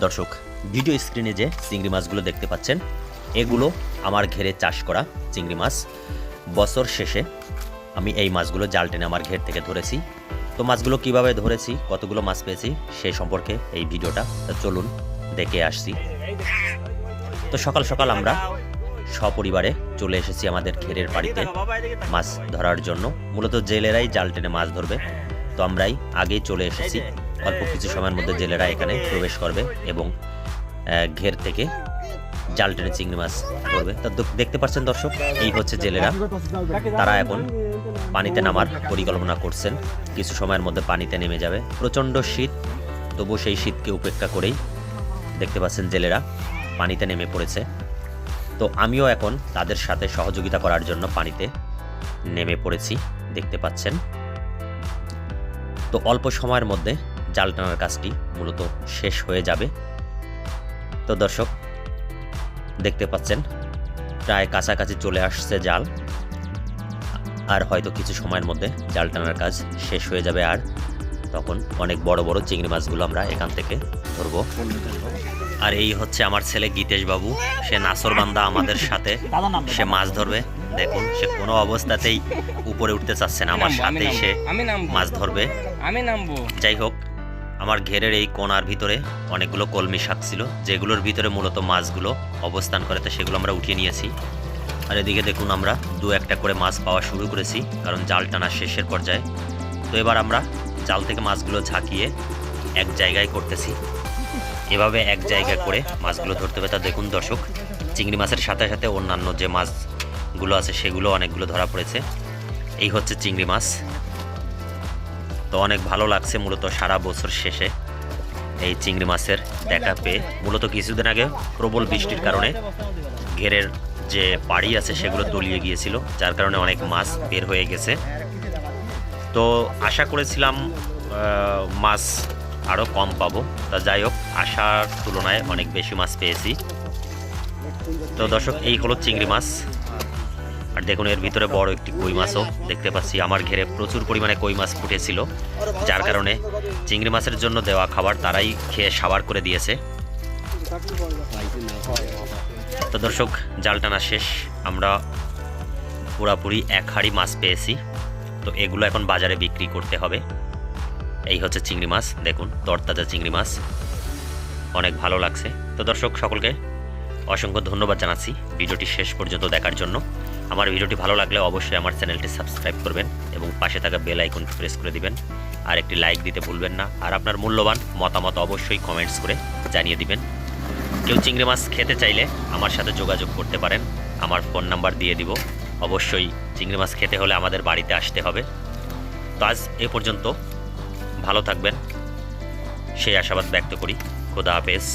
দর্শক ভিডিও স্ক্রিনে যে চিংড়ি মাছগুলো দেখতে পাচ্ছেন, এগুলো আমার ঘেরে চাষ করা চিংড়ি মাছ। বছর শেষে আমি এই মাছগুলো জাল টেনে আমার ঘের থেকে ধরেছি। তো মাছগুলো কীভাবে ধরেছি, কতগুলো মাছ পেয়েছি সেই সম্পর্কে এই ভিডিওটা চলুন দেখে আসছি। তো সকাল সকাল আমরা সপরিবারে চলে এসেছি আমাদের ঘেরের বাড়িতে মাছ ধরার জন্য। মূলত জেলেরাই জাল টেনে মাছ ধরবে। তো আমরাই আগেই চলে এসেছি। অল্প কিছু সময়ের মধ্যে জেলেরা এখানে প্রবেশ করবে এবং ঘের থেকে জাল টেনে চিংড়ি মাছ ধরবে। তো দেখতে পাচ্ছেন দর্শক, এই হচ্ছে জেলেরা। তারা এখন পানিতে নামার পরিকল্পনা করছেন। কিছু সময়ের মধ্যে পানিতে নেমে যাবে। প্রচণ্ড শীত তবু সেই শীতকে উপেক্ষা করেই দেখতে পাচ্ছেন জেলেরা পানিতে নেমে পড়েছে। তো আমিও এখন তাদের সাথে সহযোগিতা করার জন্য পানিতে নেমে পড়েছি, দেখতে পাচ্ছেন। তো অল্প সময়ের মধ্যে জাল টানার কাজটি মূলত শেষ হয়ে যাবে। তো দর্শক দেখতে পাচ্ছেন প্রায় কাছাকাছি চলে আসছে জাল। আর হয়তো কিছু সময়ের মধ্যে জাল টানার কাজ শেষ হয়ে যাবে আর তখন অনেক বড় বড় চিংড়ি মাছগুলো আমরা এখান থেকে ধরবো। আর এই হচ্ছে আমার ছেলে গীতেশ বাবু সে নাসর বান্দা আমাদের সাথে। সে মাছ ধরবে। দেখুন সে কোনো অবস্থাতেই উপরে উঠতে চাচ্ছে না। আমার সাথেই সে মাছ ধরবে। আমি নামবো। যাই হোক আমার ঘেরের এই কোনার ভিতরে অনেকগুলো কলমি শাক ছিল, যেগুলোর ভিতরে মূলত মাছগুলো অবস্থান করে, তো সেগুলো আমরা উঠিয়ে নিয়েছি। আর এদিকে দেখুন আমরা দু একটা করে মাছ পাওয়া শুরু করেছি, কারণ জাল টানা শেষের পর্যায়ে। তো এবার আমরা জাল থেকে মাছগুলো ঝাঁকিয়ে এক জায়গায় করতেছি। এভাবে এক জায়গায় করে মাছগুলো ধরতে হবে। তা দেখুন দর্শক, চিংড়ি মাছের সাথে সাথে অন্যান্য যে মাছগুলো আছে, সেগুলো অনেকগুলো ধরা পড়েছে। এই হচ্ছে চিংড়ি মাছ। তো অনেক ভালো লাগছে মূলত সারা বছর শেষে এই চিংড়ি মাছের দেখা পেয়ে। মূলত কিছুদিন আগে প্রবল বৃষ্টির কারণে ঘেরের যে পাড়ি আছে সেগুলো তলিয়ে গিয়েছিল, যার কারণে অনেক মাছ বের হয়ে গেছে। তো আশা করেছিলাম মাছ আরও কম পাবো। তা যাই হোক, আশার তুলনায় অনেক বেশি মাছ পেয়েছি। তো দর্শক, এই হলো চিংড়ি মাছ। আর দেখুন, এর ভিতরে বড় একটি কই মাছও দেখতে পাচ্ছি। আমার ঘেরে প্রচুর পরিমাণে কই মাছ ফুটেছিল, যার কারণে চিংড়ি মাছের জন্য দেওয়া খাবার তারাই খেয়ে সাবার করে দিয়েছে। তো দর্শক, জাল টানা শেষ। আমরা পুরাপুরি এক হাঁড়ি মাছ পেয়েছি। তো এগুলো এখন বাজারে বিক্রি করতে হবে। এই হচ্ছে চিংড়ি মাছ, দেখুন, তরতাজা চিংড়ি মাছ। অনেক ভালো লাগছে। তো দর্শক, সকলকে অসংখ্য ধন্যবাদ জানাচ্ছি। ভিডিওটি শেষ পর্যন্ত দেখার জন্য। আমার ভিডিওটি ভালো লাগলে অবশ্যই আমার চ্যানেলটি সাবস্ক্রাইব করবেন এবং পাশে থাকা বেল আইকন প্রেস করে দিবেন। আর একটি লাইক দিতে ভুলবেন না। আর আপনার মূল্যবান মতামত অবশ্যই কমেন্টস করে জানিয়ে দিবেন। কেউ চিংড়ি মাছ খেতে চাইলে আমার সাথে যোগাযোগ করতে পারেন। আমার ফোন নাম্বার দিয়ে দিব। অবশ্যই চিংড়ি মাছ খেতে হলে আমাদের বাড়িতে আসতে হবে। তো আজ এ পর্যন্ত। ভালো থাকবেন। সেই আশাবাদ ব্যক্ত করি। খোদা হাফেজ।